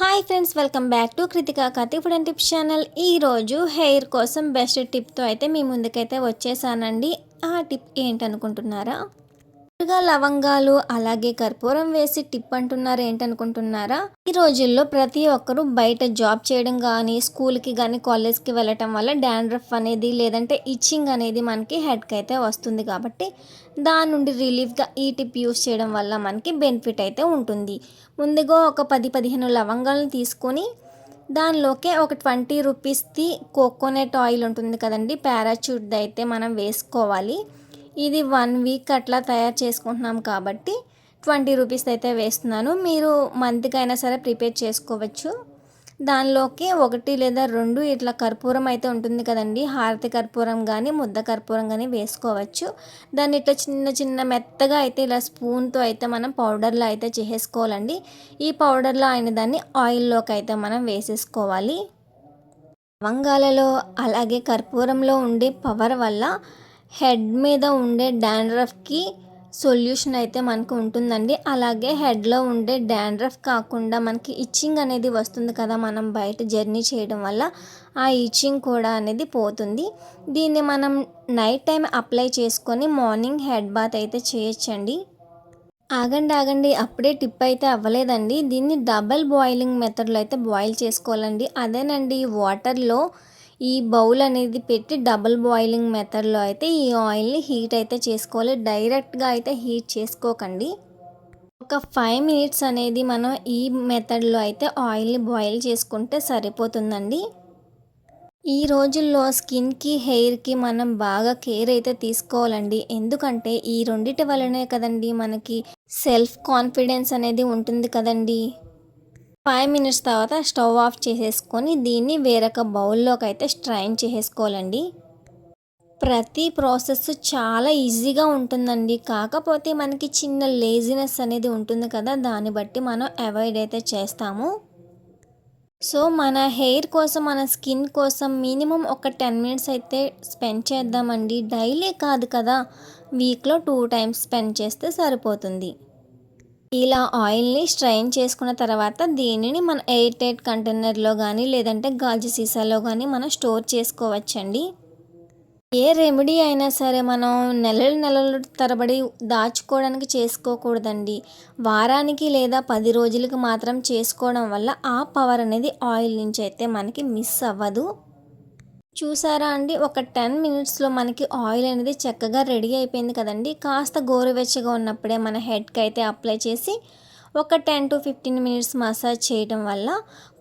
Hi friends welcome back to Kritika కథ ఇప్పుడు tips channel ఈరోజు హెయిర్ కోసం బెస్ట్ టిప్తో అయితే మీ ముందుకైతే వచ్చేసానండి. ఆ టిప్ ఏంటనుకుంటున్నారా? గా లవంగాలు అలాగే కర్పూరం వేసి టిప్ అంటున్నారు ఏంటనుకుంటున్నారా? ఈ రోజుల్లో ప్రతి ఒక్కరూ బయట జాబ్ చేయడం కానీ స్కూల్కి కానీ కాలేజ్కి వెళ్ళటం వల్ల డాండ్రఫ్ అనేది లేదంటే ఇచ్చింగ్ అనేది మనకి హెడ్కి అయితే వస్తుంది కాబట్టి దాని నుండి రిలీఫ్గా ఈ టిప్ యూస్ చేయడం వల్ల మనకి బెనిఫిట్ అయితే ఉంటుంది. ముందుగా ఒక పది పదిహేను లవంగాలను తీసుకొని దానిలోకే ఒక ట్వంటీ రూపీస్ది కోకోనట్ ఆయిల్ ఉంటుంది కదండి పారాచూట్ది అయితే మనం వేసుకోవాలి. ఇది వన్ వీక్ అట్లా తయారు చేసుకుంటున్నాం కాబట్టి ట్వంటీ రూపీస్ అయితే వేస్తున్నాను. మీరు మంత్కి అయినా సరే ప్రిపేర్ చేసుకోవచ్చు. దానిలోకి ఒకటి లేదా రెండు ఇట్లా కర్పూరం అయితే ఉంటుంది కదండి. హారతి కర్పూరం కానీ ముద్ద కర్పూరం కానీ వేసుకోవచ్చు. దాన్ని ఇట్లా చిన్న చిన్న మెత్తగా అయితే ఇలా స్పూన్తో అయితే మనం పౌడర్లో అయితే చేసుకోవాలండి ఈ పౌడర్లో అయిన దాన్ని ఆయిల్లోకి అయితే మనం వేసేసుకోవాలి. లవంగాలలో అలాగే కర్పూరంలో ఉండే పవర్ వల్ల హెడ్ మీద ఉండే డాండ్రఫ్కి సొల్యూషన్ అయితే మనకు ఉంటుందండి. అలాగే హెడ్లో ఉండే డాండ్రఫ్ కాకుండా మనకి ఇచ్చింగ్ అనేది వస్తుంది కదా మనం బయట జర్నీ చేయడం వల్ల ఆ ఇచ్చింగ్ కూడా అనేది పోతుంది. దీన్ని మనం నైట్ టైం అప్లై చేసుకొని మార్నింగ్ హెడ్ బాత్ అయితే చేయొచ్చండి. ఆగండి ఆగండి అప్పుడే టిప్ అయితే అవ్వలేదండి. దీన్ని డబల్ బాయిలింగ్ మెథడ్లో అయితే బాయిల్ చేసుకోవాలండి. అదేనండి వాటర్లో ఈ బౌల్ అనేది పెట్టి డబుల్ బాయిలింగ్ మెథడ్లో అయితే ఈ ఆయిల్ని హీట్ అయితే చేసుకోవాలి. డైరెక్ట్గా అయితే హీట్ చేసుకోకండి. ఒక ఫైవ్ మినిట్స్ అనేది మనం ఈ మెథడ్లో అయితే ఆయిల్ని బాయిల్ చేసుకుంటే సరిపోతుందండి. ఈ రోజుల్లో స్కిన్కి హెయిర్కి మనం బాగా కేర్ అయితే తీసుకోవాలండి. ఎందుకంటే ఈ రెండిటి వలనే కదండి మనకి సెల్ఫ్ కాన్ఫిడెన్స్ అనేది ఉంటుంది కదండి. ఫైవ్ మినిట్స్ తర్వాత స్టవ్ ఆఫ్ చేసేసుకొని దీన్ని వేరొక బౌల్లోకి అయితే స్ట్రైన్ చేసేసుకోవాలండి. ప్రతి ప్రాసెస్ చాలా ఈజీగా ఉంటుందండి. కాకపోతే మనకి చిన్న లేజినెస్ అనేది ఉంటుంది కదా దాన్ని బట్టి మనం అవాయిడ్ అయితే చేస్తాము. సో మన హెయిర్ కోసం మన స్కిన్ కోసం మినిమం ఒక టెన్ మినిట్స్ అయితే స్పెండ్ చేద్దామండి. డైలీ కాదు కదా వీక్లో టూ టైమ్స్ స్పెండ్ చేస్తే సరిపోతుంది. ఇలా ఆయిల్ని స్ట్రైన్ చేసుకున్న తర్వాత దీనిని మన ఎయిర్ టైట్ కంటైనర్లో కానీ లేదంటే గాజు సీసాలో కానీ మనం స్టోర్ చేసుకోవచ్చండి. ఏ రెమెడీ అయినా సరే మనం నెలలు నెలలు తరబడి దాచుకోవడానికి చేసుకోకూడదండి. వారానికి లేదా పది రోజులకు మాత్రం చేసుకోవడం వల్ల ఆ పవర్ అనేది ఆయిల్ నుంచి అయితే మనకి మిస్ అవ్వదు. చూసారా అండి? ఒక టెన్ మినిట్స్లో మనకి ఆయిల్ అనేది చక్కగా రెడీ అయిపోయింది కదండి. కాస్త గోరువెచ్చగా ఉన్నప్పుడే మన హెడ్కి అయితే అప్లై చేసి ఒక ten to fifteen minutes massage చేయడం వల్ల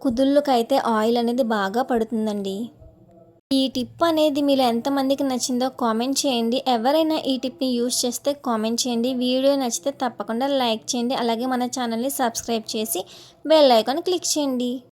కుదుళ్ళకైతే ఆయిల్ అనేది బాగా పడుతుందండి. ఈ టిప్ అనేది మీరు ఎంతమందికి నచ్చిందో కామెంట్ చేయండి. ఎవరైనా ఈ టిప్ని యూజ్ చేస్తే కామెంట్ చేయండి. వీడియో నచ్చితే తప్పకుండా లైక్ చేయండి. అలాగే మన ఛానల్ని సబ్స్క్రైబ్ చేసి బెల్ ఐకాన్ క్లిక్ చేయండి.